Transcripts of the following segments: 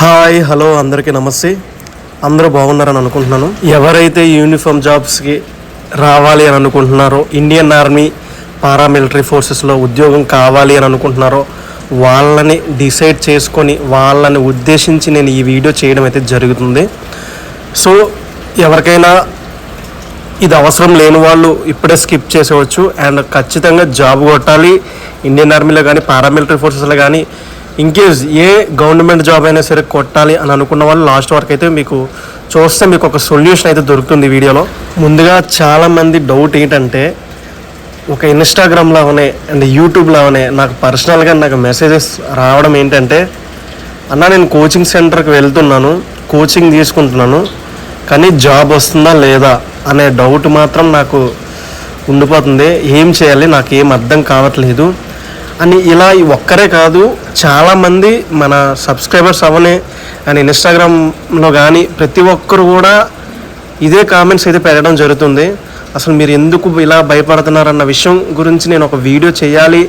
Hi hello అందరికీ నమస్తే. అందరూ బాగున్నారని అనుకుంటున్నాను. ఎవరైతే యూనిఫామ్ జాబ్స్కి రావాలి అని అనుకుంటున్నారో ఇండియన్ ఆర్మీ పారామిలిటరీ ఫోర్సెస్లో ఉద్యోగం కావాలి అని అనుకుంటున్నారో వాళ్ళని డిసైడ్ చేసుకొని వాళ్ళని ఉద్దేశించి నేను ఈ వీడియో చేయడం అయితే జరుగుతుంది. సో ఎవరికైనా ఇది అవసరం లేని వాళ్ళు ఇప్పుడే స్కిప్ చేసేవచ్చు. అండ్ ఖచ్చితంగా జాబ్ కొట్టాలి. ఇండియన్ ఆర్మీలో కానీ పారామిలిటరీ ఫోర్సెస్లో కానీ ఇన్కేస్ ఏ గవర్నమెంట్ జాబ్ అయినా సరే కొట్టాలి అని అనుకున్న వాళ్ళు లాస్ట్ వరకు అయితే మీకు చూస్తే మీకు ఒక సొల్యూషన్ అయితే దొరుకుతుంది వీడియోలో ముందుగా చాలామంది డౌట్ ఏంటంటే ఒక ఇన్స్టాగ్రామ్లోనే అండ్ యూట్యూబ్లోనే నాకు పర్సనల్గా నాకు మెసేజెస్ రావడం ఏంటంటే అన్న నేను కోచింగ్ సెంటర్కి వెళ్తున్నాను కోచింగ్ తీసుకుంటున్నాను కానీ జాబ్ వస్తుందా లేదా? అనే డౌట్ మాత్రం నాకు ఉండిపోతుంది. ఏం చేయాలి? నాకు ఏం అర్థం కావట్లేదు. అని ఇలా ఈ ఒక్కరే కాదు చాలామంది మన సబ్స్క్రైబర్స్ అవనే. అండ్ ఇన్స్టాగ్రామ్లో కానీ ప్రతి ఒక్కరు కూడా ఇదే కామెంట్స్ అయితే పెట్టడం జరుగుతుంది. అసలు మీరు ఎందుకు ఇలా భయపడుతున్నారన్న విషయం గురించి నేను ఒక వీడియో చేయాలి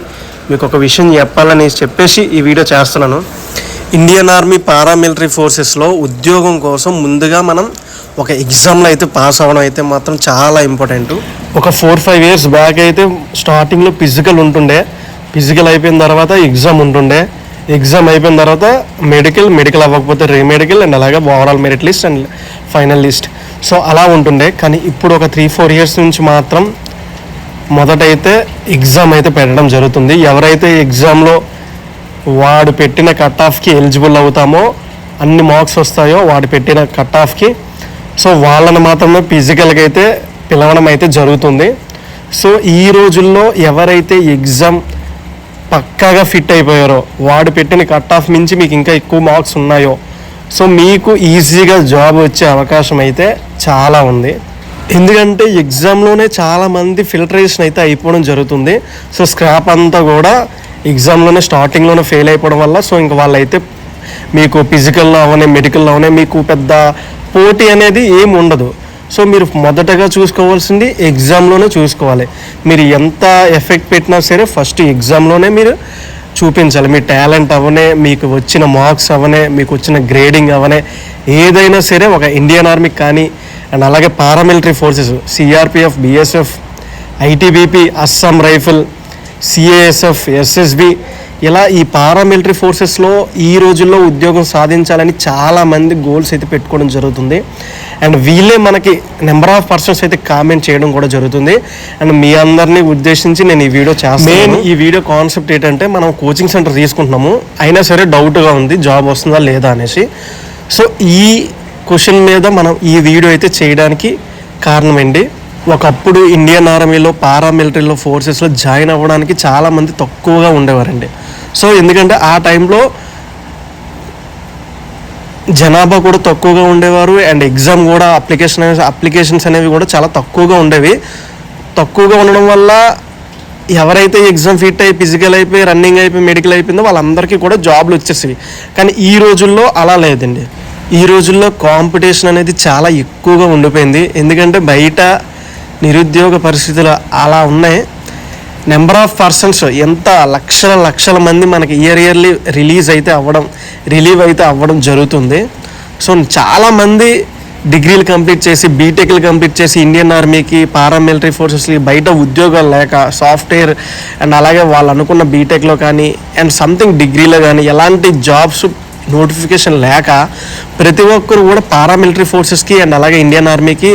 మీకు ఒక విషయం చెప్పాలని చెప్పేసి ఈ వీడియో చేస్తున్నాను. ఇండియన్ ఆర్మీ పారామిలిటరీ ఫోర్సెస్లో ఉద్యోగం కోసం ముందుగా మనం ఒక ఎగ్జామ్లో అయితే పాస్ అవ్వడం అయితే మాత్రం చాలా ఇంపార్టెంట్. ఒక ఫోర్ ఫైవ్ ఇయర్స్ బ్యాక్ అయితే స్టార్టింగ్లో ఫిజికల్ ఉంటుండే ఫిజికల్ అయిపోయిన తర్వాత ఎగ్జామ్ ఉంటుండే. ఎగ్జామ్ అయిపోయిన తర్వాత మెడికల్ మెడికల్ అవ్వకపోతే రీమెడికల్ అండ్ అలాగే overall merit list and final list so అలా ఉంటుండే. కానీ ఇప్పుడు ఒక త్రీ ఫోర్ ఇయర్స్ నుంచి మాత్రం మొదటైతే ఎగ్జామ్ అయితే పెట్టడం జరుగుతుంది. ఎవరైతే ఎగ్జామ్లో వాడు పెట్టిన కట్ ఆఫ్కి ఎలిజిబుల్ అవుతామో అన్ని మార్క్స్ వస్తాయో వాడు పెట్టిన కట్ ఆఫ్కి సో వాళ్ళని మాత్రమే ఫిజికల్గా అయితే పిలవడం అయితే జరుగుతుంది. సో ఈ రోజుల్లో ఎవరైతే ఎగ్జామ్ పక్కాగా ఫిట్ అయిపోయారో వాడు పెట్టిన కట్ ఆఫ్ మించి మీకు ఇంకా ఎక్కువ మార్క్స్ ఉన్నాయో. సో మీకు ఈజీగా జాబ్ వచ్చే అవకాశం అయితే చాలా ఉంది. ఎందుకంటే ఎగ్జామ్లోనే చాలామంది ఫిల్టరేషన్ అయితే అయిపోవడం జరుగుతుంది. సో స్క్రాప్ అంతా కూడా ఎగ్జామ్లోనే స్టార్టింగ్లోనే ఫెయిల్ అయిపోవడం వల్ల సో ఇంక వాళ్ళైతే మీకు ఫిజికల్లో అవనే మెడికల్లో అవనే మీకు పెద్ద పోటీ అనేది ఏం ఉండదు. సో మీరు మొదటగా చూసుకోవాల్సింది ఎగ్జామ్లోనే చూసుకోవాలి. మీరు ఎంత ఎఫెక్ట్ పెట్టినా సరే ఫస్ట్ ఎగ్జామ్లోనే మీరు చూపించాలి. మీ టాలెంట్ అవనే మీకు వచ్చిన మార్క్స్ అవనే మీకు వచ్చిన గ్రేడింగ్ అవనే. ఏదైనా సరే ఒక ఇండియన్ ఆర్మీ కానీ అండ్ అలాగే paramilitary forces CRPF BSF ITBP Assam rifle CASF SSB ఇలా ఈ పారామిలిటరీ ఫోర్సెస్లో ఈ రోజుల్లో ఉద్యోగం సాధించాలని చాలామంది గోల్స్ అయితే పెట్టుకోవడం జరుగుతుంది. అండ్ వీళ్ళే మనకి నెంబర్ ఆఫ్ పర్సన్స్ అయితే కామెంట్ చేయడం కూడా జరుగుతుంది. అండ్ మీ అందరినీ ఉద్దేశించి నేను ఈ వీడియో చేస్తాను మెయిన్ ఈ వీడియో కాన్సెప్ట్ ఏంటంటే మనం కోచింగ్ సెంటర్ తీసుకుంటున్నాము. అయినా సరే డౌట్గా ఉంది జాబ్ వస్తుందా లేదా అనేసి. సో ఈ క్వశ్చన్ మీద మనం ఈ వీడియో అయితే చేయడానికి కారణం ఒకప్పుడు ఇండియన్ ఆర్మీలో పారామిలిటరీలో ఫోర్సెస్లో జాయిన్ అవ్వడానికి చాలామంది తక్కువగా ఉండేవారండి. సో ఎందుకంటే ఆ టైంలో జనాభా కూడా తక్కువగా ఉండేవారు అండ్ ఎగ్జామ్ కూడా అప్లికేషన్ అప్లికేషన్స్ అనేవి కూడా చాలా తక్కువగా ఉండేవి. తక్కువగా ఉండడం వల్ల ఎవరైతే ఎగ్జామ్ ఫిట్ అయ్యి ఫిజికల్ అయిపోయి రన్నింగ్ అయిపోయి మెడికల్ అయిపోయిందో వాళ్ళందరికీ కూడా జాబ్లు వచ్చేసేవి. కానీ ఈ రోజుల్లో అలా లేదండి. ఈ రోజుల్లో కాంపిటీషన్ అనేది చాలా ఎక్కువగా ఉండిపోయింది. ఎందుకంటే బయట నిరుద్యోగ పరిస్థితులు అలా ఉన్నాయి. నెంబర్ ఆఫ్ పర్సన్స్ ఎంత లక్షల లక్షల మంది మనకి ఇయర్ ఇయర్లీ రిలీజ్ అయితే అవ్వడం రిలీవ్ అయితే అవ్వడం జరుగుతుంది. సో చాలామంది డిగ్రీలు కంప్లీట్ చేసి బీటెక్లు కంప్లీట్ చేసి ఇండియన్ ఆర్మీకి పారామిలిటరీ ఫోర్సెస్కి బయట ఉద్యోగాలు లేక సాఫ్ట్వేర్ అండ్ అలాగే వాళ్ళు అనుకున్న బీటెక్లో కానీ అండ్ సంథింగ్ డిగ్రీలో కానీ ఎలాంటి జాబ్స్ నోటిఫికేషన్ లేక ప్రతి ఒక్కరు కూడా పారామిలిటరీ ఫోర్సెస్కి అండ్ అలాగే ఇండియన్ ఆర్మీకి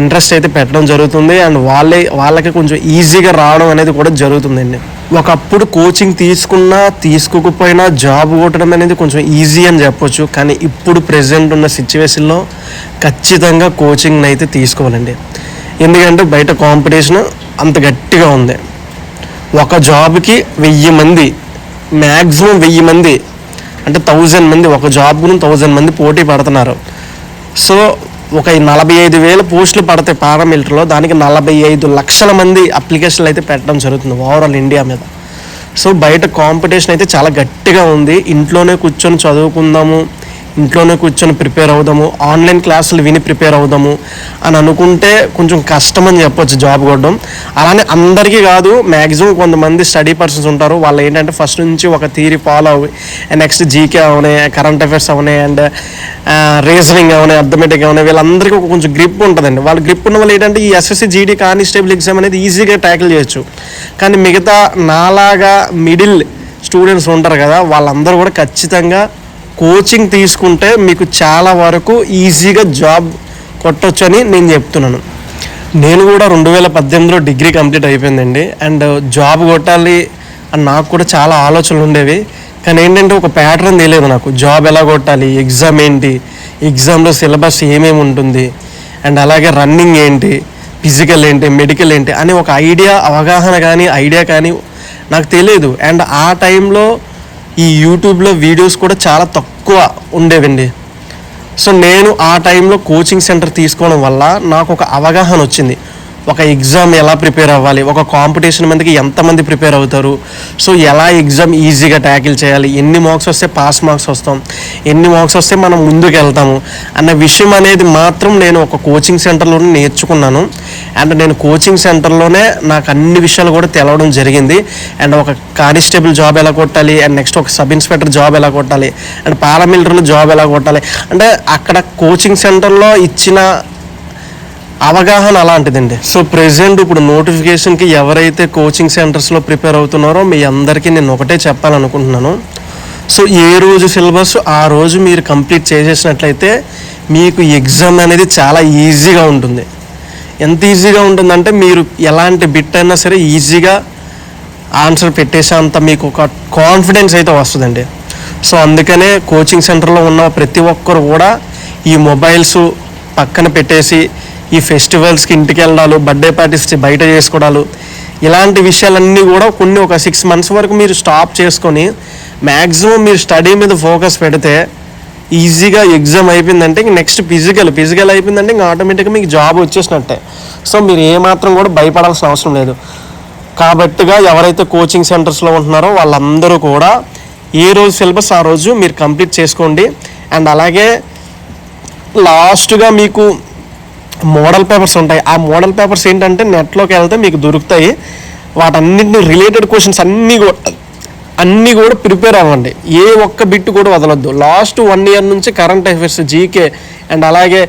ఇంట్రెస్ట్ అయితే పెట్టడం జరుగుతుంది అండ్ వాళ్ళే వాళ్ళకి కొంచెం ఈజీగా రావడం అనేది కూడా జరుగుతుందండి. ఒకప్పుడు కోచింగ్ తీసుకున్నా తీసుకోకపోయినా జాబ్ కొట్టడం అనేది కొంచెం ఈజీ అని చెప్పొచ్చు. కానీ ఇప్పుడు ప్రెసెంట్ ఉన్న సిచ్యువేషన్లో ఖచ్చితంగా కోచింగ్ని అయితే తీసుకోవాలండి. ఎందుకంటే బయట కాంపిటీషన్ అంత గట్టిగా ఉంది. ఒక జాబ్కి వెయ్యి మంది మ్యాక్సిమం వెయ్యి మంది అంటే థౌజండ్ మంది ఒక జాబ్ను థౌజండ్ మంది పోటీ పడుతున్నారు. సో ఒక నలభై ఐదు వేల పోస్టులు పడతాయి పారామిలిటరీలో దానికి నలభై ఐదు లక్షల మంది అప్లికేషన్లు అయితే పెట్టడం జరుగుతుంది ఓవరాల్ ఇండియా మీద. సో బయట కాంపిటీషన్ అయితే చాలా గట్టిగా ఉంది. ఇంట్లోనే కూర్చొని చదువుకుందాము. ఇంట్లోనే కూర్చొని ప్రిపేర్ అవుదాము ఆన్లైన్ క్లాసులు విని ప్రిపేర్ అవుదాము అని అనుకుంటే కొంచెం కష్టం అని చెప్పొచ్చు జాబ్ కొట్టడం. అలానే అందరికీ కాదు మ్యాక్సిమం కొంతమంది స్టడీ పర్సన్స్ ఉంటారు. వాళ్ళు ఏంటంటే ఫస్ట్ నుంచి ఒక థీరీ ఫాలో అవి నెక్స్ట్ జీకే అవునాయి కరెంట్ అఫైర్స్ అవునాయి అండ్ రీజనింగ్ అవునాయి అర్థమెటిక్ అవునాయి. వీళ్ళందరికీ ఒక కొంచెం గ్రిప్ ఉంటుందండి. వాళ్ళ గ్రిప్ ఉన్న వాళ్ళు ఏంటంటే ఈ ఎస్ఎస్సి జీడీ కానిస్టేబుల్ ఎగ్జామ్ అనేది ఈజీగా ట్యాకిల్ చేయొచ్చు. కానీ మిగతా నాలాగా మిడిల్ స్టూడెంట్స్ ఉంటారు కదా వాళ్ళందరూ కూడా ఖచ్చితంగా కోచింగ్ తీసుకుంటే మీకు చాలా వరకు ఈజీగా జాబ్ కొట్టొచ్చు అని నేను చెప్తున్నాను. నేను కూడా రెండు వేల పద్దెనిమిదిలో డిగ్రీ కంప్లీట్ అయిపోయిందండి. అండ్ జాబ్ కొట్టాలి అని నాకు కూడా చాలా ఆలోచనలు ఉండేవి. కానీ ఏంటంటే ఒక ప్యాటర్న్ తెలియదు నాకు. జాబ్ ఎలా కొట్టాలి? ఎగ్జామ్ ఏంటి? ఎగ్జామ్లో సిలబస్ ఏమేమి ఉంటుంది? అండ్ అలాగే రన్నింగ్ ఏంటి? ఫిజికల్ ఏంటి? మెడికల్ ఏంటి? అని ఒక ఐడియా అవగాహన కానీ ఐడియా కానీ నాకు తెలియదు. అండ్ ఆ టైంలో ఈ యూట్యూబ్లో వీడియోస్ కూడా చాలా తక్కువ ఉండేవండి. సో నేను ఆ టైంలో కోచింగ్ సెంటర్ తీసుకోవడం వల్ల నాకు ఒక అవగాహన వచ్చింది. ఒక ఎగ్జామ్ ఎలా ప్రిపేర్ అవ్వాలి? ఒక కాంపిటీషన్ మందికి ఎంతమంది ప్రిపేర్ అవుతారు? సో ఎలా ఎగ్జామ్ ఈజీగా ట్యాకిల్ చేయాలి? ఎన్ని మార్క్స్ వస్తే పాస్ మార్క్స్ వస్తాం? ఎన్ని మార్క్స్ వస్తే మనం ముందుకు వెళ్తాము అన్న విషయం అనేది మాత్రం నేను ఒక కోచింగ్ సెంటర్లోనే నేర్చుకున్నాను. అండ్ నేను కోచింగ్ సెంటర్లోనే నాకు అన్ని విషయాలు కూడా తెలవడం జరిగింది. అండ్ ఒక కానిస్టేబుల్ జాబ్ ఎలా కొట్టాలి? అండ్ నెక్స్ట్ ఒక సబ్ ఇన్స్పెక్టర్ జాబ్ ఎలా కొట్టాలి? అండ్ పారామిలిటరీలో జాబ్ ఎలా కొట్టాలి? అంటే అక్కడ కోచింగ్ సెంటర్లో ఇచ్చిన అవగాహన అలాంటిదండి. సో ప్రెసెంట్ ఇప్పుడు నోటిఫికేషన్కి ఎవరైతే కోచింగ్ సెంటర్స్లో ప్రిపేర్ అవుతున్నారో మీ అందరికీ నేను ఒకటే చెప్పాలనుకుంటున్నాను. సో ఏ రోజు సిలబస్ ఆ రోజు మీరు కంప్లీట్ చేసేసినట్లయితే మీకు ఎగ్జామ్ అనేది చాలా ఈజీగా ఉంటుంది. ఎంత ఈజీగా ఉంటుందంటే మీరు ఎలాంటి బిట్ అయినా సరే ఈజీగా ఆన్సర్ పెట్టేసేంత మీకు ఒక కాన్ఫిడెన్స్ అయితే వస్తుందండి. సో అందుకనే కోచింగ్ సెంటర్లో ఉన్న ప్రతి ఒక్కరు కూడా ఈ మొబైల్స్ పక్కన పెట్టేసి ఈ ఫెస్టివల్స్కి ఇంటికి వెళ్ళడాలు బర్త్డే పార్టీస్ బయట చేసుకోవడాలు ఇలాంటి విషయాలన్నీ కూడా కొన్ని ఒక సిక్స్ మంత్స్ వరకు మీరు స్టాప్ చేసుకొని మ్యాక్సిమం మీరు స్టడీ మీద ఫోకస్ పెడితే ఈజీగా ఎగ్జామ్ అయిపోయిందంటే ఇంక నెక్స్ట్ ఫిజికల్ ఫిజికల్ అయిపోయిందంటే ఇంకా ఆటోమేటిక్గా మీకు జాబ్ వచ్చేసినట్టే. సో మీరు ఏమాత్రం కూడా భయపడాల్సిన అవసరం లేదు. కాబట్టిగా ఎవరైతే కోచింగ్ సెంటర్స్లో ఉంటున్నారో వాళ్ళందరూ కూడా ఏ రోజు సిలబస్ ఆ రోజు మీరు కంప్లీట్ చేసుకోండి. అండ్ అలాగే లాస్ట్గా మీకు మోడల్ పేపర్స్ ఉంటాయి. ఆ మోడల్ పేపర్స్ ఏంటంటే నెట్లోకి వెళ్తే మీకు దొరుకుతాయి. వాటన్నింటిని రిలేటెడ్ క్వశ్చన్స్ అన్నీ కూడా అన్నీ కూడా ప్రిపేర్ అవ్వండి. ఏ ఒక్క బిట్ కూడా వదలొద్దు. లాస్ట్ వన్ ఇయర్ నుంచి కరెంట్ అఫైర్స్ జీకే అండ్ అలాగే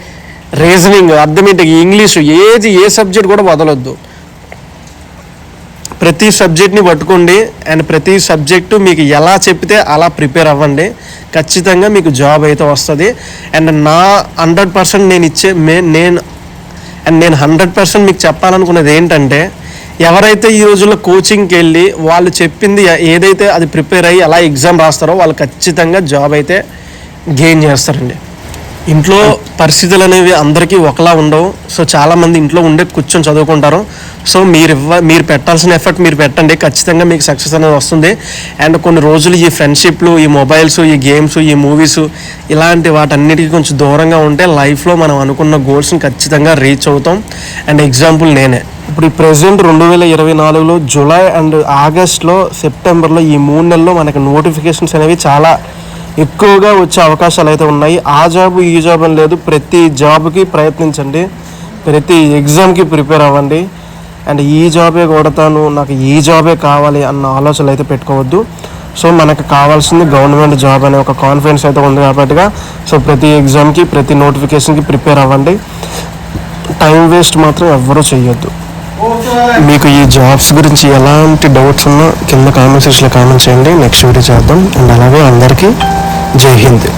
రీజనింగ్ అర్థమేటిక్ ఇంగ్లీషు ఏది ఏ సబ్జెక్ట్ కూడా వదలొద్దు. ప్రతి సబ్జెక్ట్ని పట్టుకోండి అండ్ ప్రతి సబ్జెక్టు మీకు ఎలా చెప్తే అలా ప్రిపేర్ అవ్వండి. ఖచ్చితంగా మీకు జాబ్ అయితే వస్తుంది. అండ్ నా హండ్రెడ్ పర్సెంట్ నేను ఇచ్చే మే నేను అండ్ నేను హండ్రెడ్ పర్సెంట్ మీకు చెప్పాలనుకున్నది ఏంటంటే ఎవరైతే ఈ రోజుల్లో కోచింగ్కి వెళ్ళి వాళ్ళు చెప్పింది ఏదైతే అది ప్రిపేర్ అయ్యి అలా ఎగ్జామ్ రాస్తారో వాళ్ళు ఖచ్చితంగా జాబ్ అయితే గెయిన్ చేస్తారండి. ఇంట్లో పరిస్థితులు అనేవి అందరికీ ఒకలా ఉండవు. సో చాలామంది ఇంట్లో ఉండే కూర్చొని చదువుకుంటారు. సో మీరు ఇవ్వ మీరు పెట్టాల్సిన ఎఫర్ట్ మీరు పెట్టండి. ఖచ్చితంగా మీకు సక్సెస్ అనేది వస్తుంది. అండ్ కొన్ని రోజులు ఈ ఫ్రెండ్షిప్లు ఈ మొబైల్స్ ఈ గేమ్స్ ఈ మూవీస్ ఇలాంటి వాటన్నిటికీ కొంచెం దూరంగా ఉంటే లైఫ్లో మనం అనుకున్న గోల్స్ని ఖచ్చితంగా రీచ్ అవుతాం. అండ్ ఎగ్జాంపుల్ నేనే. ఇప్పుడు ఈ ప్రెసెంట్ రెండు వేల ఇరవై నాలుగులో జూలై అండ్ ఆగస్ట్లో సెప్టెంబర్లో ఈ మూడు నెలల్లో మనకి నోటిఫికేషన్స్ అనేవి చాలా ఎక్కువగా వచ్చే అవకాశాలు అయితే ఉన్నాయి. ఆ జాబ్ ఈ జాబ్ అని లేదు. ప్రతి జాబ్కి ప్రయత్నించండి. ప్రతి ఎగ్జామ్కి ప్రిపేర్ అవ్వండి. అండ్ ఈ జాబే కొడతాను నాకు ఈ జాబే కావాలి అన్న ఆలోచనలు అయితే పెట్టుకోవద్దు. సో మనకు కావాల్సింది గవర్నమెంట్ జాబ్ అనే ఒక కాన్ఫిడెన్స్ అయితే ఉంది కాబట్టిగా సో ప్రతి ఎగ్జామ్కి ప్రతి నోటిఫికేషన్కి ప్రిపేర్ అవ్వండి. టైం వేస్ట్ మాత్రం ఎవ్వరూ చేయొద్దు మీకు ఈ జాబ్స్ గురించి ఎలాంటి డౌట్స్ ఉన్నా కింద కామెంట్ సెక్షన్లో కామెంట్ చేయండి. నెక్స్ట్ వీడియో చేద్దాం. అండ్ అలాగే అందరికీ Ceyhindi.